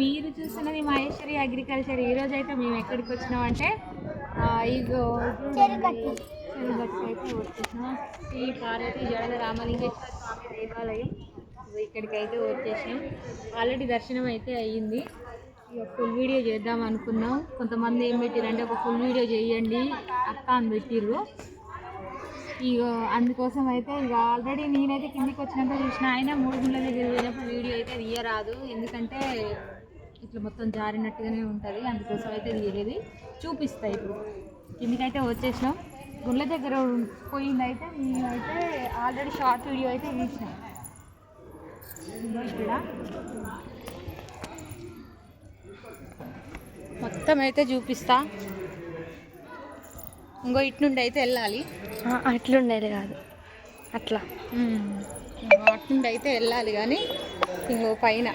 మీరు చూస్తున్నది మహేశ్వరి అగ్రికల్చర్. ఈ రోజు అయితే మేము ఎక్కడికి వచ్చినాం అంటే ఇగో చెరుగట్టు అయితే వచ్చేసినాం. శ్రీ పార్వతి జడల రామలింగేశ్వర స్వామి దేవాలయం ఇక్కడికి అయితే వచ్చేసినాం. ఆల్రెడీ దర్శనం అయితే అయ్యింది. ఇక ఫుల్ వీడియో చేద్దాం అనుకున్నాం. కొంతమంది ఏం పెట్టిరంటే ఒక ఫుల్ వీడియో చేయండి అక్క అని పెట్టిర్రు. ఇక అందుకోసం అయితే ఇక ఆల్రెడీ నేనైతే కిందికి వచ్చినాక చూసిన ఆయన మూడు గుండ్ల దగ్గర పోయినప్పుడు వీడియో అయితే తీయరాదు. ఎందుకంటే ఇట్లా మొత్తం జారినట్టుగానే ఉంటుంది. అందుకోసం అయితే తీయలేదు. చూపిస్తా ఇప్పుడు. కిందికైతే వచ్చేసినాం. గుండ్ల దగ్గర పోయింది అయితే నేనైతే ఆల్రెడీ షార్ట్ వీడియో అయితే తీసినాం. ఇక్కడ మొత్తం అయితే చూపిస్తా. ఇంకో ఇటు నుండి అయితే వెళ్ళాలి అట్లుండేది కాదు. అట్లా. అటు నుండి అయితే వెళ్ళాలి కానీ ఇంకో పైన.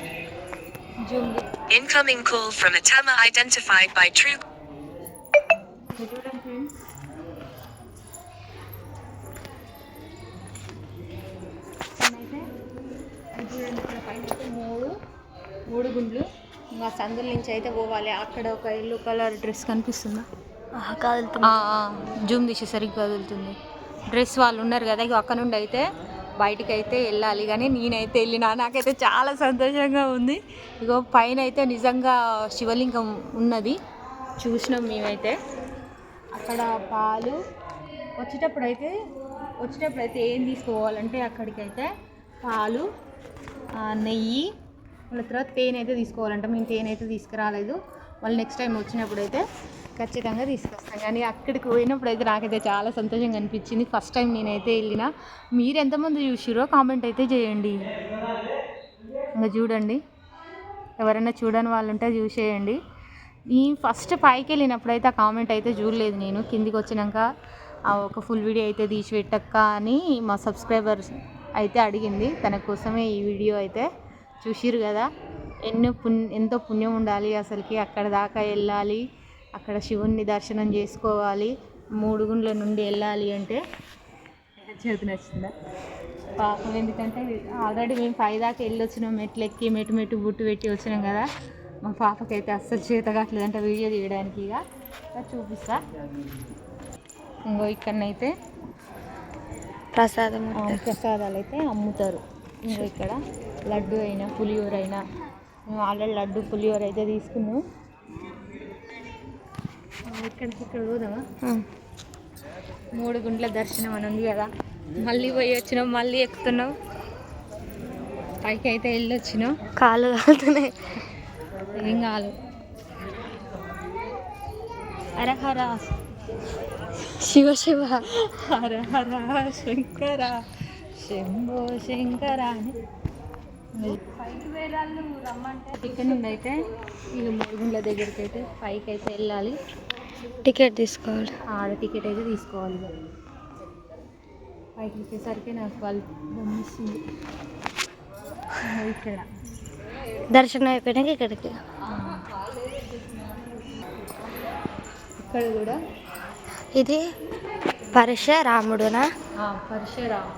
Zoom Incoming call from Atama identified by True. అయితే మూడు మూడు గుండ్లు. ఇంకా సందుల నుంచి అయితే పోవాలి. అక్కడ ఒక ఎల్లో కలర్ డ్రెస్ కనిపిస్తుందా? కదులుతుంది జూమ్ తీసే సరిగ్గా కదులుతుంది. డ్రెస్ వాళ్ళు ఉన్నారు కదా ఇక అక్కడ నుండి అయితే బయటికి అయితే వెళ్ళాలి. కానీ నేనైతే వెళ్ళినా నాకైతే చాలా సంతోషంగా ఉంది. ఇగో పైన అయితే నిజంగా శివలింగం ఉన్నది. చూసినాం మేమైతే. అక్కడ పాలు వచ్చేటప్పుడు అయితే వచ్చేటప్పుడు అయితే ఏం తీసుకోవాలంటే అక్కడికైతే పాలు నెయ్యి మళ్ళీ తర్వాత తేనె అయితే తీసుకోవాలంట. మేము తేనె అయితే తీసుకురాలేదు. మళ్ళీ నెక్స్ట్ టైం వచ్చినప్పుడు అయితే ఖచ్చితంగా తీసుకొస్తాం కానీ అక్కడికి పోయినప్పుడు అయితే నాకైతే చాలా సంతోషంగా అనిపించింది. ఫస్ట్ టైం నేనైతే వెళ్ళిన. మీరు ఎంతమంది చూసిరో కామెంట్ అయితే చేయండి. ఇంకా చూడండి. ఎవరైనా చూడని వాళ్ళు ఉంటే చూసేయండి. ఈ ఫస్ట్ పైకి వెళ్ళినప్పుడు అయితే ఆ కామెంట్ అయితే చూడలేదు నేను. కిందికి వచ్చినాక ఆ ఒక ఫుల్ వీడియో అయితే తీసి పెట్టక్క అని మా సబ్స్క్రైబర్స్ అయితే అడిగింది. తన కోసమే ఈ వీడియో అయితే చూసిరు కదా. ఎన్నో పుణ్య ఎంతో పుణ్యం ఉండాలి అసలుకి. అక్కడ దాకా వెళ్ళాలి. అక్కడ శివుణ్ణి దర్శనం చేసుకోవాలి. మూడు గుండ్ల నుండి వెళ్ళాలి అంటే చేతి నచ్చిందా? పాపం ఎందుకంటే ఆల్రెడీ మేము పై దాకా వెళ్ళి వచ్చినాం మెట్లు ఎక్కి మెట్టు మెట్టు బుట్టు పెట్టి వచ్చినాం కదా. మా పాపకైతే అస్సలు చేత కావట్లేదంటే వీడియో తీయడానికి ఇక. చూపిస్తా. ఇంకో ఇక్కడనైతే ప్రసాదం ప్రసాదాలు అయితే అమ్ముతారు. ఇంకో ఇక్కడ లడ్డు అయినా పులిహోర అయినా. మేము ఆల్రెడీ లడ్డు పులిహోర అయితే తీసుకున్నాం ఆ, ఇక్కడికి ఇక్కడ పోదామా మూడు గుంట్ల దర్శనం అని ఉంది కదా. మళ్ళీ పోయి వచ్చినాం మళ్ళీ ఎక్కుతున్నాం పైకి అయితే వెళ్ళి వచ్చినాం కాళ్ళు కాలుతున్నాయి. ఏం కాదు. హర హర. శివ శివ. హర హర శంకర. శంభో శంకర అని. ఇక్కడ నుండి అయితే ఇక మూడు గుండ్ల దగ్గరికి అయితే పైకి అయితే వెళ్ళాలి. టికెట్ తీసుకోవాలి. ఆడ టికెట్ అయితే తీసుకోవాలి. పైకి వచ్చేసరికి నాకు వాళ్ళు ఇక్కడ. దర్శనం అయిపోయినాక ఇక్కడికి. ఇక్కడ కూడా. ఇది పరశురాముడునా? పరశురామ్.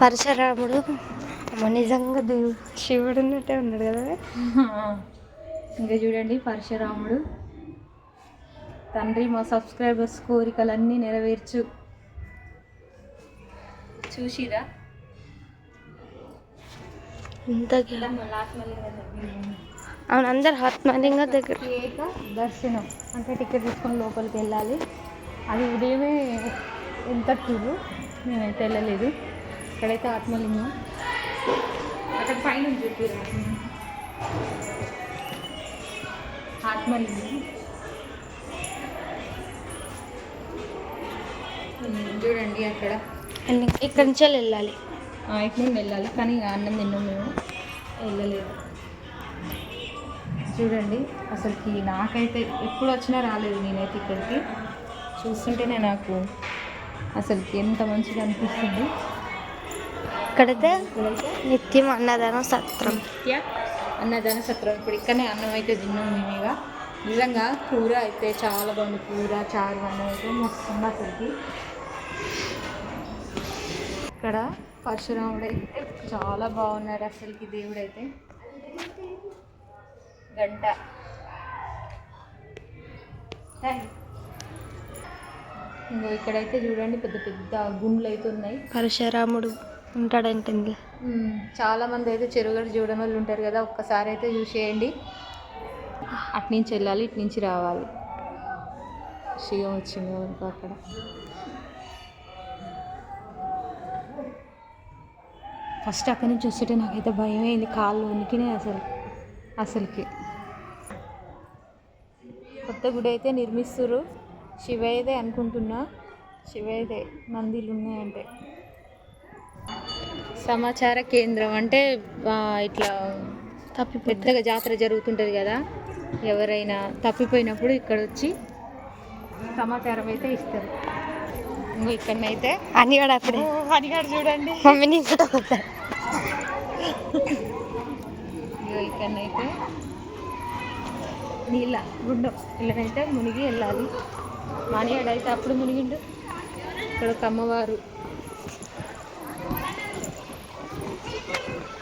పరశురాముడు అమ్మ నిజంగా దేవుడు శివుడు ఉన్నట్టే ఉన్నాడు కదా? ఇంకా చూడండి పరశురాముడు. తండ్రి మా సబ్స్క్రైబర్స్ కోరికలన్నీ నెరవేర్చు. చూసిరా? ఇంత అవును అందరు ఆత్మలింగ దగ్గర. దర్శనం. అంటే టికెట్ తీసుకొని లోపలికి వెళ్ళాలి. అది ఉదయమే ఎంత టూరు మేమైతే వెళ్ళలేదు. ఇక్కడైతే ఆత్మలింగం. అక్కడ పైన చెప్పారు ఉమ్, చూడండి అక్కడ. ఇక్కడి నుంచి వెళ్ళాలి. నుండి వెళ్ళాలి కానీ అన్నం తిన్నాం మేము. వెళ్ళలేదు. చూడండి అసలుకి నాకైతే ఎప్పుడు వచ్చినా రాలేదు నేనైతే ఇక్కడికి. చూస్తుంటేనే నాకు అసలుకి ఎంత మంచిగా అనిపిస్తుంది. ఇక్కడైతే నిత్యం అన్నదానం సత్రం. నిత్య అన్నదాన సత్రం. ఇప్పుడు ఇక్కడనే అన్నం అయితే తిన్నాం మేము ఇక. నిజంగా కూర అయితే చాలా బాగుంది. కూర చారు అన్నం అయితే మస్తుంది అసలుకి. ఇక్కడ పరశురాముడు అయితే చాలా బాగున్నాడు అసలుకి దేవుడు అయితే గంట ఇక్కడైతే చూడండి పెద్ద పెద్ద గుండ్లు అయితే ఉన్నాయి. పరశురాముడు. ఉంటాడంటే చాలామంది చాలా మంది అయితే చెరుగడ చూడని వాళ్ళు ఉంటారు కదా ఒక్కసారి అయితే చూసేయండి అటు నుంచి వెళ్ళాలి ఇటు నుంచి రావాలి. శివం వచ్చింది మనకు అక్కడ. ఫస్ట్ అక్కడి నుంచి వస్తుంటే నాకైతే భయం అయింది కాళ్ళు ఉనికినే అసలు అసలుకి. కొత్త గుడి అయితే నిర్మిస్తురు శివయ్యదే అనుకుంటున్నా. శివయ్యదే నందిలు ఉన్నాయంటే సమాచార కేంద్రం అంటే ఇట్లా తప్పి పెద్దగా జాతర జరుగుతుంటుంది కదా. ఎవరైనా తప్పిపోయినప్పుడు ఇక్కడ వచ్చి సమాచారం అయితే ఇస్తారు. ఇంకో ఇక్కడనైతే అని కూడా అప్పుడే హనిగాడు చూడండి. మమ్మీని కూడా ఇగో ఇక్కడనైతే నీళ్ళ గుండం. ఇళ్ళనైతే మునిగి వెళ్ళాలి. మానియాడు అయితే అప్పుడు మునిగిండు. ఇక్కడ ఒక అమ్మవారు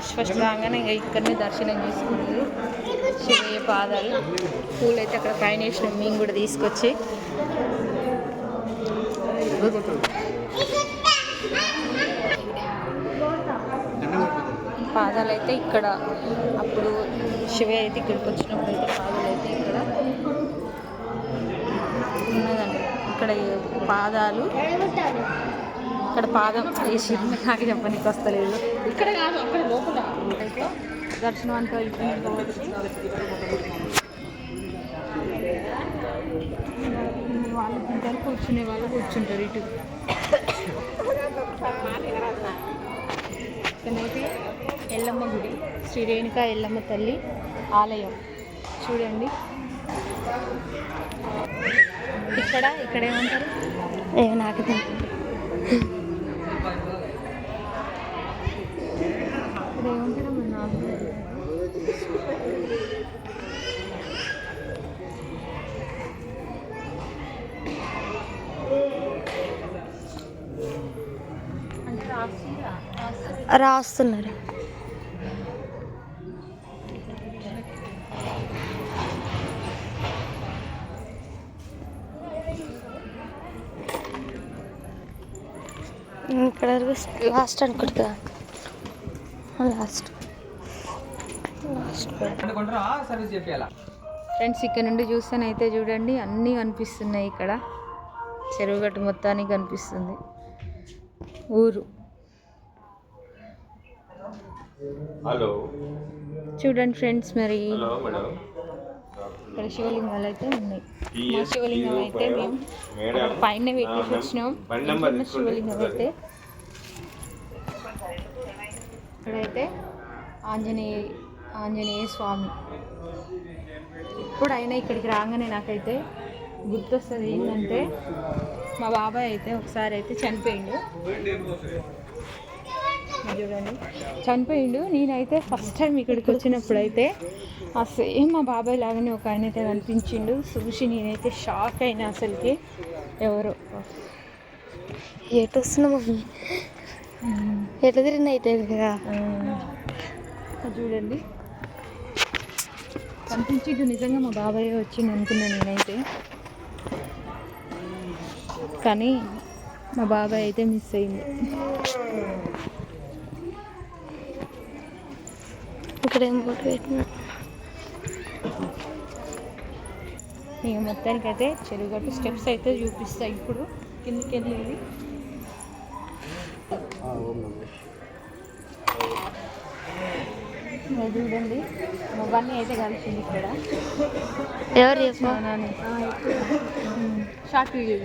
ఫస్ట్ ఫస్ట్ రాగానే ఇంకా ఇక్కడనే దర్శనం చేసుకున్నారు. శివయ్య పాదాలు పూలు అయితే అక్కడ పైన వేసినాం. మేము కూడా తీసుకొచ్చి. పాదాలు అయితే ఇక్కడ అప్పుడు శివయ్య అయితే ఇక్కడికి వచ్చినప్పుడు అయితే పాదాలు అయితే ఇక్కడ ఉన్నదండి. ఇక్కడ పాదాలు ఇక్కడ పాదం వేసి నాకు చెప్పనీకి వస్తలేదు. ఇక్కడ కాదు అక్కడ లోపల. అయితే దర్శనం అంతా వాళ్ళు తింటారు కూర్చునే వాళ్ళు కూర్చుంటారు ఇటు. ఇక్కడైతే ఎల్లమ్మ గుడి శ్రీ రేణుకా ఎల్లమ్మ తల్లి ఆలయం. చూడండి. ఇక్కడ ఇక్కడ ఏమంటారు ఏ నాకు తెలియదు. ఇక్కడ ఏమంటారు మరి నాకు తెలియదు. అంటే రాసిరా రాస్తారు రాస్తున్నారు. ఇక్కడ లాస్ట్ అనుకుంటా. లాస్ట్. ఫ్రెండ్స్ ఇక్కడ నుండి చూస్తానైతే చూడండి అన్నీ కనిపిస్తున్నాయి ఇక్కడ. చెరువు గట్టు మొత్తానికి కనిపిస్తుంది. ఊరు. హలో. చూడండి ఫ్రెండ్స్ మరి. Hello madam. ఇక్కడ శివలింగాలు అయితే ఉన్నాయి. మా శివలింగం అయితే మేము పైన పెట్టేసి వచ్చినాం. శివలింగం అయితే. ఇక్కడైతే ఆంజనేయ ఆంజనేయ స్వామి. ఎప్పుడైనా ఇక్కడికి రాగానే నాకైతే గుర్తొస్తుంది ఏంటంటే మా బాబాయ్ అయితే ఒకసారి అయితే చనిపోయిండు. చూడండి. చనిపోయిండు. నేనైతే ఫస్ట్ టైం ఇక్కడికి వచ్చినప్పుడు అయితే ఆ సేమ్ మా బాబాయ్ లాగానే ఒక ఆయన అయితే కనిపించిండు. చూసి నేనైతే షాక్ అయినా అసలుకి. ఎవరు? ఎటు వస్తున్నావు మమ్మీ ఎట్లా తిరిగి నైట్ అయింది కదా చూడండి. కనిపించిండు. నిజంగా మా బాబాయ్ వచ్చింది అనుకున్నాను నేనైతే. కానీ మా బాబాయ్ అయితే మిస్ అయింది ఇక్కడ ఏం పెట్టినా? ఇక మొత్తానికి అయితే చెరుగట్టు స్టెప్స్ అయితే చూపిస్తాయి ఇప్పుడు. కిందికి వెళ్ళేది. చూడండి మా బన్నీ అయితే కలిసింది ఇక్కడ. ఎవరు షార్ట్ వీడియో.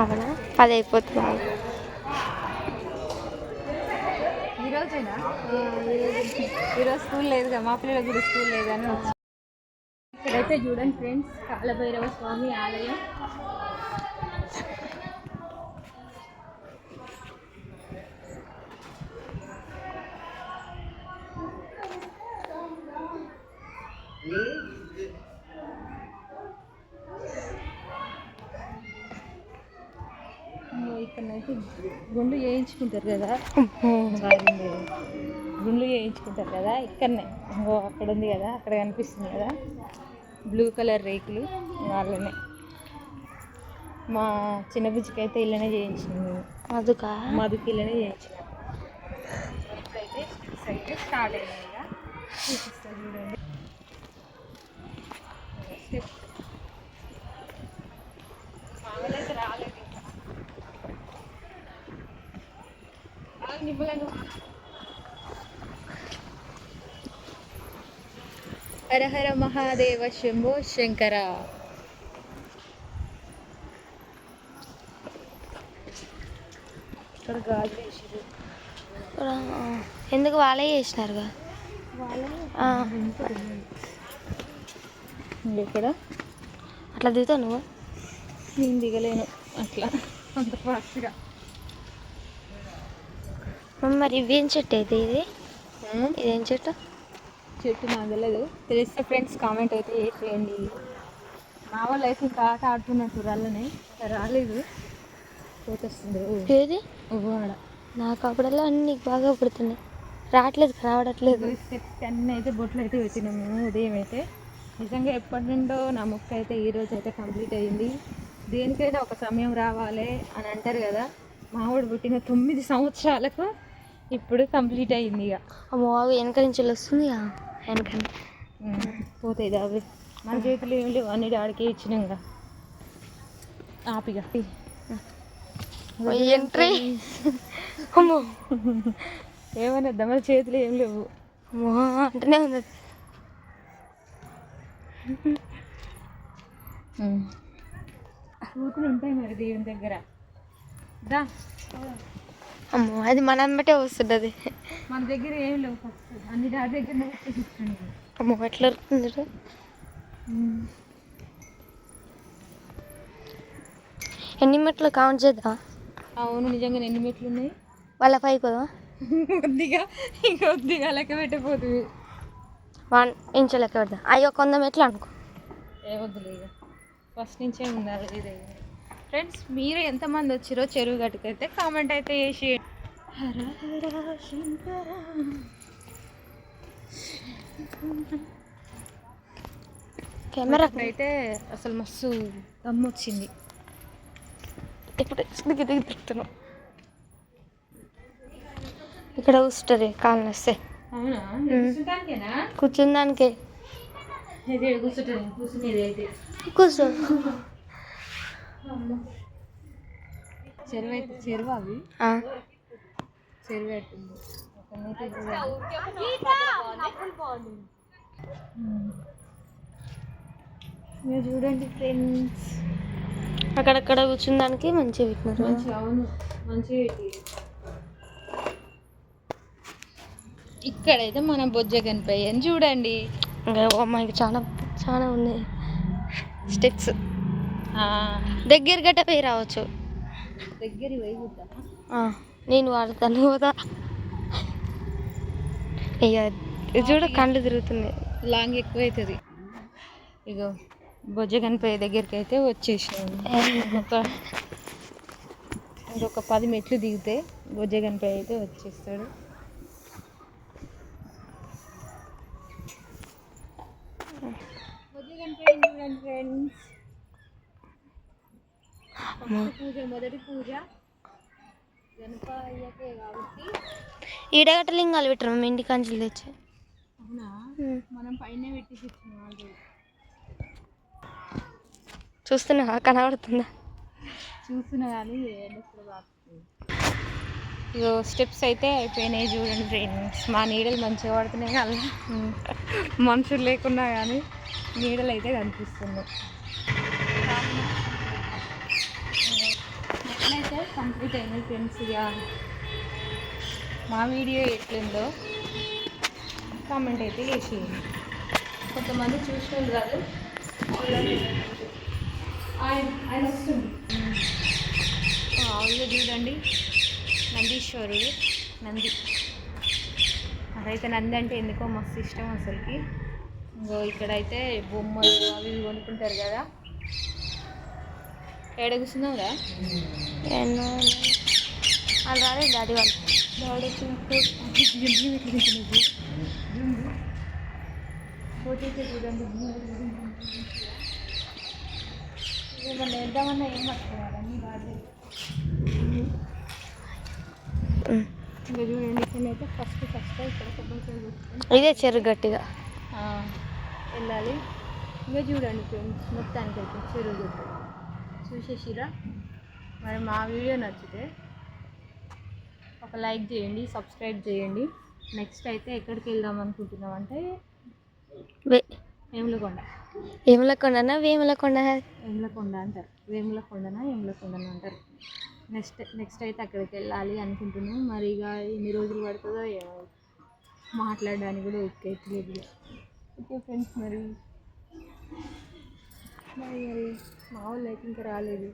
అవునా? పది అయిపోతుంది బాగా ఈ రోజేనా ఈరోజు ఈరోజు స్కూల్ లేదు మా పిల్లలకు కూడా స్కూల్ లేదని వచ్చి ఇక్కడైతే చూడండి ఫ్రెండ్స్ కాలభైరవ స్వామి ఆలయం ఇక్కడైతే గుండు చేయించుకుంటారు కదా. గుండ్లు చేయించుకుంటారు కదా ఇక్కడనే. ఇంకో అక్కడ ఉంది కదా అక్కడ కనిపిస్తుంది కదా. బ్లూ కలర్ రేకులు వాళ్ళనే. మా చిన్న బుజ్జికి అయితే ఇల్లనే చేయించింది. అదుకా మధుకి ఇల్లనే చేయించినాం ఇప్పుడైతే స్టార్ట్ అయినాయి చూడండి స్టెప్స్ మామూలైతే రాలేదు ఇంకా ఆగు, నిమ్మలంగా హర హర మహాదేవ శంభో శంకర. ఎందుకు వాళ్ళే చేసినారుగా? ఆ, ఇక్కడ అట్లా దిగుతావు నువ్వు? నేను దిగలేను. అట్లా. అంత ఫాస్ట్గా మరి ఇవేం చెట్టు అయితే ఇది? ఇదేం చెట్టు? చెట్టు నాకు తెలియదు తెలిస్తే ఫ్రెండ్స్ కామెంట్ అయితే చేయండి. మా వాళ్ళు అయితే ఇంకా ఆట ఆడుతున్నట్టు రాళ్ళని రాలేదు. పోతొస్తుంది. ఏది? ఆడ. నాకు అప్పుడల్లా అన్ని బాగా పుడుతున్నాయి. రావట్లేదు స్టెప్స్ అన్నీ అయితే బొట్లు అయితే పెట్టినాము. ఉదయం అయితే. నిజంగా ఎప్పటి నుండో నా మొక్క అయితే ఈ రోజు అయితే కంప్లీట్ అయ్యింది దేనికైనా ఒక సమయం రావాలి అని అంటారు కదా. మావాడు పుట్టిన తొమ్మిది సంవత్సరాలకు ఇప్పుడు కంప్లీట్ అయ్యింది ఇక. వెనక నుంచి వస్తుంది వెనక పోతాయి అవి మన చేతులు ఏం లేవు అన్ని డాడికి ఇచ్చినాక ఆపిగా. ఎంట్రీ. అమ్మో. ఏమన్నా మన చేతులు ఏం లేవు. అంటనే ఉంది. కూతులు ఉంటాయి మరి దేవుని దగ్గర. దా అమ్మో అది మన బట్టే వస్తుంది మన దగ్గర ఏం లేవు ఫస్ట్. అన్ని డాడి దగ్గర అమ్మో ఎట్లా. ఎన్ని మెట్లు కౌంట్ చేద్దాం అవును నిజంగా ఎన్ని మెట్లు ఉన్నాయి? వాళ్ళ పైకి పోదాం కొద్దిగా కొద్దిగా లెక్క పెట్టిపోతుంది వన్ ఇంచు లెక్క పెడదాం. అయ్యో కొంద మెట్లు అనుకో. ఏ వద్దులే ఇక. ఫస్ట్ నుంచే ఉండాలి ఇదే. ఫ్రెండ్స్ మీరు ఎంతమంది వచ్చిరో చెరువు గట్టుకైతే కామెంట్ అయితే చేసి హర హర శంకర కెమెరా అయితే అసలు మస్తు దమ్ము వచ్చింది ఇప్పుడు దిగి దిగి తిరుగుతున్నాం ఇక్కడ కూర్చుంటారు కాళ్ళు వస్తే కూర్చుందానికే. కూర్చో. చెరువు అయితే చెరువు అవి? మీరు చూడండి ఫ్రెండ్స్. అక్కడక్కడ మంచిగా పెట్టినారు. మంచి అవును. మంచిగా పెట్టి ఇక్కడైతే మనం బొజ్జ కనిపోయాను చూడండి. ఇంకా అమ్మాయికి చాలా చాలా ఉన్నాయి. స్టెప్స్. దగ్గర గట్ట పోయి రావచ్చు. దగ్గర పోయి నేను వాడతాను. పోదా ఇక చూడ కళ్ళు తిరుగుతున్నాయి. లాంగ్ ఎక్కువ అవుతుంది ఇగో బొజ్జ కనిపోయే దగ్గరికి అయితే వచ్చేసినాము ఒక ఇంకొక పది మెట్లు దిగితే బొజ్జ కనిపోయి అయితే వచ్చేస్తాడు. చూడండి ఫ్రెండ్స్ పూజ మొదటి పూజ. గణపయ్యకే కాబట్టి ఈడగట్ట లింగాలు పెట్టరు మా ఇంటి కంచెలు తెచ్చి. మనం పైన చూస్తున్నా కనబడుతుందా? చూస్తున్నా కానీ ఇగో స్టెప్స్ అయితే అయిపోయినాయి చూడండి ఫ్రెండ్స్. మా నీడలు మంచిగా పడుతున్నాయి అలా మనుషులు లేకున్నా కానీ నీడలు అయితే కనిపిస్తుంది అయితే కంప్లీట్ అయింది ఫ్రెండ్స్ ఇక. మా వీడియో ఎట్లుందో కామెంట్ అయితే చేసేయండి. కొంతమంది చూసిన కాదు ఆయన ఆయన వస్తుంది ఆవులు చూడండి. నందీశ్వరుడు నంది. అదైతే నంది అంటే ఎందుకో మస్తు ఇష్టం అసలుకి. ఇంకో ఇక్కడైతే బొమ్మలు అవి ఇవి కొనుక్కుంటారు కదా. ఏడ కూర్చున్నావురా వాళ్ళు రాలేదు డాడీ వాళ్ళు. డాడీ వచ్చిన పోతే చూడండి ఏమన్నా వేద్దామన్నా ఏం. ఇంకా చూడండి ఇక్కడైతే ఫస్ట్ ఫస్ట్ ఇక్కడ కొబ్బరి చెట్టు ఇదే చెరువు గట్టిగా. వెళ్ళాలి. ఇంకా చూడండి ఫ్రెండ్స్. మొత్తానికి అయితే చెరువు గట్టు చూసేసిరా మరి మా వీడియో నచ్చితే ఒక లైక్ చేయండి సబ్స్క్రైబ్ చేయండి. నెక్స్ట్ అయితే ఎక్కడికి వెళ్దాం అనుకుంటున్నాం అంటే? వేములకొండ. వేములకొండనా? వేములకొండ. వేములకొండ అంటారు. వేములకొండనా? వేములకొండన అంటారు. నెక్స్ట్ నెక్స్ట్ అయితే అక్కడికి వెళ్ళాలి అనుకుంటున్నాం. మరి ఇక ఎన్ని రోజులు పడుతుందో ఏమో. మాట్లాడడానికి కూడా ఓకే ఓకే ఫ్రెండ్స్ మరి. మరి మరి మా వాళ్ళు అయితే ఇంకా రాలేదు.